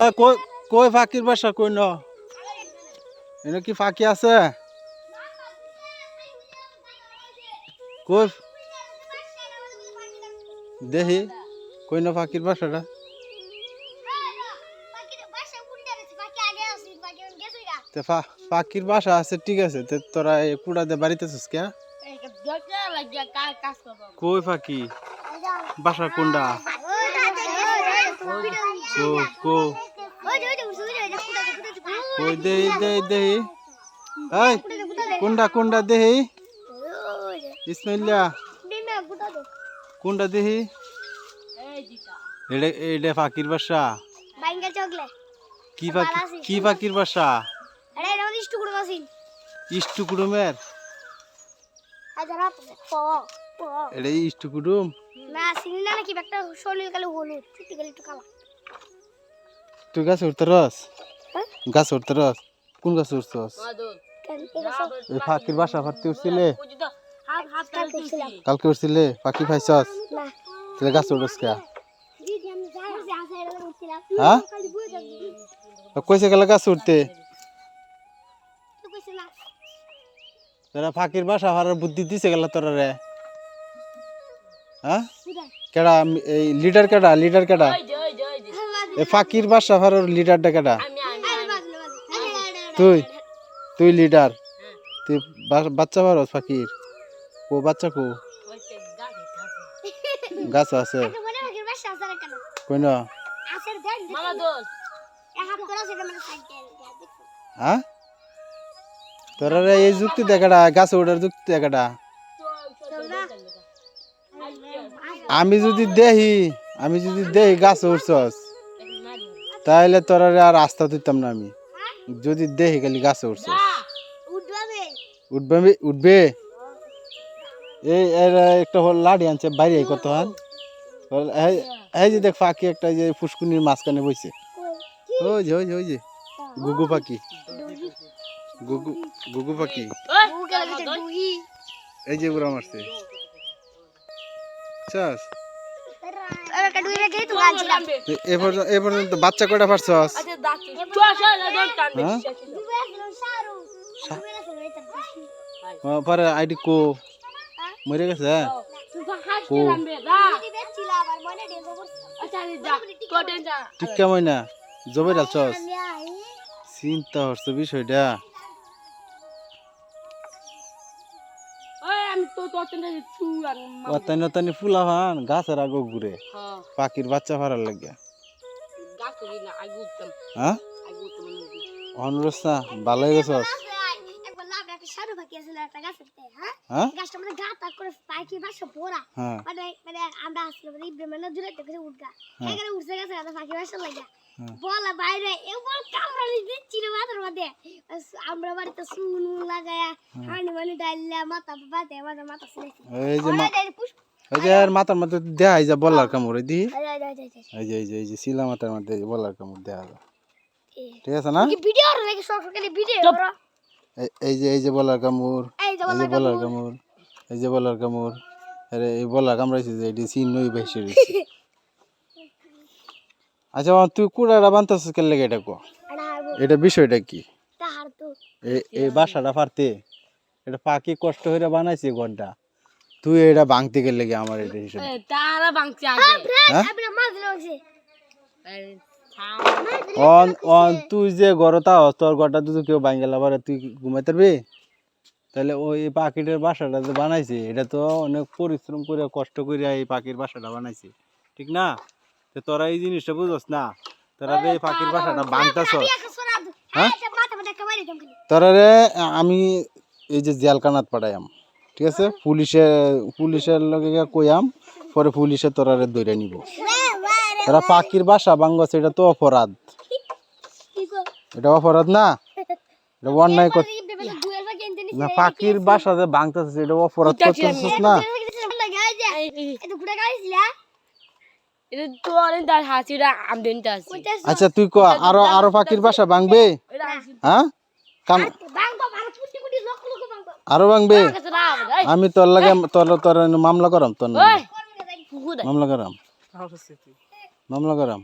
কই কই ফাঁকির বাসা কই ন? এনে কি ফাঁকি আছে? কই দেহি কই না ফাঁকির বাসাটা? তে ফাঁকির বাসা আছে ঠিক আছে তে তোরা এই কুড়া দে বাড়িতে আছিস কে? কই ফাঁকি? বাসা কোনটা? কো কো কই দেহি দেহি দেহি এই কোনটা কোনটা দেহি? ইসমাইলিয়া কোনটা দেহি? এটা এটা ফাঁকির বাসা। কি ফাঁকি কি ফাঁকির বাসা? ইষ্টু কুটুমের এটা ইষ্টু কুটুম না চিনি না নাকি একটা শরীর কালে হলুদ। চুটি কালে একটু কালা তুই গাছ উঠতে রস? গাছ উঠতে রস? কোন গাছ উঠছস? ফাঁকির বাসা ফারতে উঠছিলে? কালকে উঠছিলে? ফাঁকি খাইছস? না। তাহলে গাছ উঠস কে? হ্যাঁ? কইছে গেলে গাছ উঠতে? তোরা ফাঁকির বাসা ফারার বুদ্ধি দিছে গেল তোরা রে। হ্যাঁ? কেডা? এই লিডার কেডা? লিডার কেডা? এই ফাঁকির বাসা ফারার লিডারটা কেডা? তুই তুই লিডার তুই বাচ্চা পারস ফাঁকির। কো বাচ্চা কো গাছ আছে। কই না? হ্যাঁ তোরা রে এই যুক্তি দেখাটা গাছ ওঠার যুক্তি দেখাটা আমি যদি দেহি আমি যদি দেহি গাছ উঠছস তাহলে তোরা আর রাস্তা দিতাম না আমি। যদি দেহি খালি গাছে উঠছস উঠবে উঠবে? এই একটা হল লাড়ি আনছে বাইরে কত হান। এই- যে দেখ পাখি একটা যে ফুসকুনির মাঝখানে বইছে। ওই যে ওই যে ওই যে গুগু পাখি গুগু গুগু পাখি এই যে উড়া মারছে। চাস। এ- এ পর্যন্ত বাচ্চা কয়টা পারছস হ্যাঁ? পরে আইডি কো। মরে গেছে কো। টিক্কা ময়না জবে ডালছস? চিন্তা হচ্ছে বিষয়টা। অতানি অতানি ফুলা হান গাছের আগো ঘুরে পাখির বাচ্চা ফারার লাগে হ্যাঁ? অনুরোধ ভালো হয়ে গেছস একবার লাভ একটা সাধু পাখি আছিল একটা গাছের তে, হ্যাঁ? হ্যাঁ? গাছটা মধ্যে গা তাক করে পাখি বাসা ভরা হ্যাঁ। মানে মানে আমরা হ্যাঁ। লাগা হ্যাঁ। বলা বাইরে এবার কামড়ালি দিচ্ছি রে মাথার মধ্যে। আমরা বাড়িতে সুন লাগায়া হানি মানি ডাইলা মাথা বাতে মাথা মাথা সিলেছি এই যে এই যে আর মাথার মধ্যে দেখাই যা বলার কামড় দি। এই যে এই যে এই যে শিলা মাথার মধ্যে এই যে বলার কামড় দেখা ঠিক আছে না? কি ভিডিও রে সব সকালে ভিডিও এই- এই যে এই যে বলার কামড় এই যে এই যে বলার কামড়। এই যে বলার কামড়। আরে এই বলা কামড়াইছে যে এটি চিহ্ন বেশি রয়েছে। আচ্ছা মা, তুই কুড়াটা বানতেছিস কেন লেগে এটা কো? এটা বিষয়টা কি? এই বাসাটা পারতে এটা পাখি কষ্ট হয়ে বানাইছে ঘরটা? তুই এটা ভাঙতে গেলে লেগে আমার এটা হিসেবে? তারা আগে? আপনি অন অন তুই যে ঘরটা হস তোর ঘরটা তুই কেউ ভাঙ গেল আবার তুই কি ঘুমাইতে পারবি তাহলে ওই পাখিটার বাসাটা যে বানাইছে এটা তো অনেক পরিশ্রম করে কষ্ট করে এই পাখির বাসাটা বানাইছে। ঠিক না? তোরা এই জিনিসটা বুঝস না তোরা যে এই পাখির বাসাটা ভাঙতাছ হ্যাঁ? তোরা রে আমি এই যে জেলখানাত পাঠাইয়াম ঠিক আছে পুলিশে পুলিশের লগে গিয়া কইয়াম পরে পুলিশে তোরা রে ধরে নিব তোরা পাখির বাসা ভাঙ্গছ এটা তো অপরাধ এটা অপরাধ না এটা অন্যায় কর না পাখির বাসা যে ভাঙতেছিস এটা অপরাধ করতেছিস না আচ্ছা তুই ক আরও আরও পাখির বাসা ভাঙবে? হ্যাঁ? আরও ভাঙবে আমি তোর লাগে তোর তোর মামলা করাম তোর। মামলা করাম। মামলা করাম।